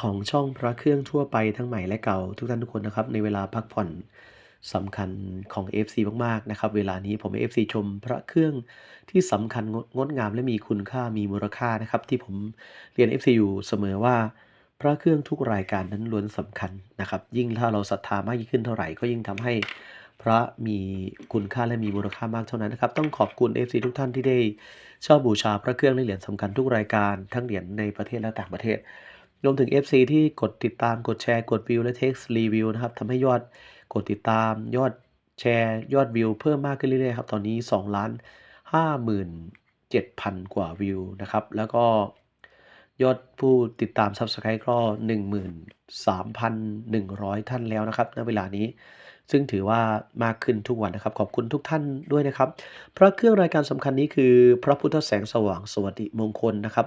ของช่องพระเครื่องทั่วไปทั้งใหม่และเก่า ทุกท่านทุกคนนะครับ ในเวลาพักผ่อนสำคัญของ FC มากๆนะครับ เวลานี้ผมให้ FC ชมพระเครื่องที่สำคัญงดงามและมีคุณค่ามีมูลค่านะครับ ที่ผมเรียน FC อยู่เสมอว่า พระเครื่องทุกรายการนั้นล้วนสำคัญนะครับ ยิ่งถ้าเราศรัทธามากยิ่งขึ้นเท่าไหร่ก็ยิ่งทำให้พระมีคุณค่าและมีมูลค่ามากเท่านั้นนะครับ ต้องขอบคุณ FC ทุกท่านที่ได้ช่าบูชาพระเครื่องและเหรียญสำคัญทุกรายการทั้งเหรียญในประเทศและต่างประเทศ รวมถึง FC ที่กดติดตามกดแชร์กดวิวและเท็กซ์รีวิวนะครับทำให้ยอดกดติดตามยอดแชร์ยอดวิวเพิ่มมากขึ้นเรื่อยๆครับ ตอนนี้2ล้าน57,000 กว่าวิวนะครับ แล้วก็ ยอดผู้ติดตาม Subscribe ก็ 13,100 ท่านแล้วนะครับณเวลานี้ ซึ่งถือว่ามากขึ้นทุกวันนะครับ ขอบคุณทุกท่านด้วยนะครับ พระเครื่องรายการสำคัญนี้คือ พระพุทธแสงสว่างสวัสดิมงคลนะครับ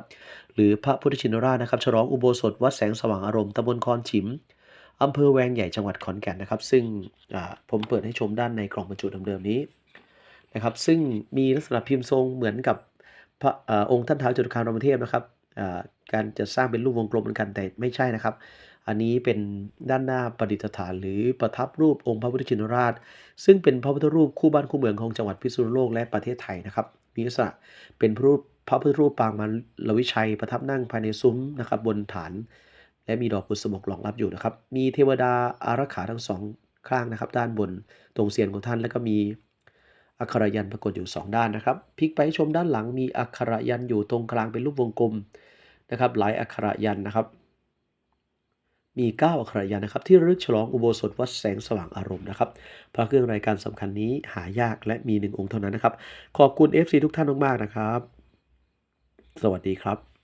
หรือพระพุทธชินราชนะครับ ฉลองอุโบสถวัดแสงสว่างอารมณ์ตำบลคอนฉิมอำเภอแวงใหญ่จังหวัดขอนแก่นนะครับ ซึ่งผมเปิดให้ชมด้านในกล่องบรรจุเดิมๆนี้นะครับ ซึ่งมีลักษณะพิมพ์ทรงเหมือนกับพระอองค์ท่านท้าวจตุคามรามเทพนะครับ การจะสร้างเป็นรูปวงกลมเหมือนกันแต่ไม่ใช่นะครับ อันนี้เป็นด้านหน้าประดิษฐาน หรือประทับรูปองค์พระพุทธชินราช ซึ่งเป็นพระพุทธรูปคู่บ้านคู่เมืองของจังหวัดพิษณุโลกและประเทศไทยนะครับ มีลักษณะเป็นพระรูปพระพุทธรูปปางมารวิชัย ประทับนั่งภายในซุ้มนะครับบนฐาน และมีดอกบุษบกรองรับอยู่นะครับ มีเทวดาอารักขาทั้งสองข้างนะครับ ด้านบนตรงเสียนของท่านแล้วก็มี อักขระยันปรากฏอยู่ 2 ด้านนะครับพลิกไปชมด้านหลังมีอักขระยันอยู่ตรงกลางเป็นรูปวงกลมนะครับ หลายอักขระยันนะครับ มี 9 อักขระยันนะครับ ที่รึกฉลองอุโบสถวัดแสงสว่างอารมณ์นะครับพระเครื่องรายการสำคัญนี้หายากและมีหนึ่งองค์เท่านั้นนะครับ ขอบคุณ FC ทุกท่านมากๆนะครับ สวัสดีครับ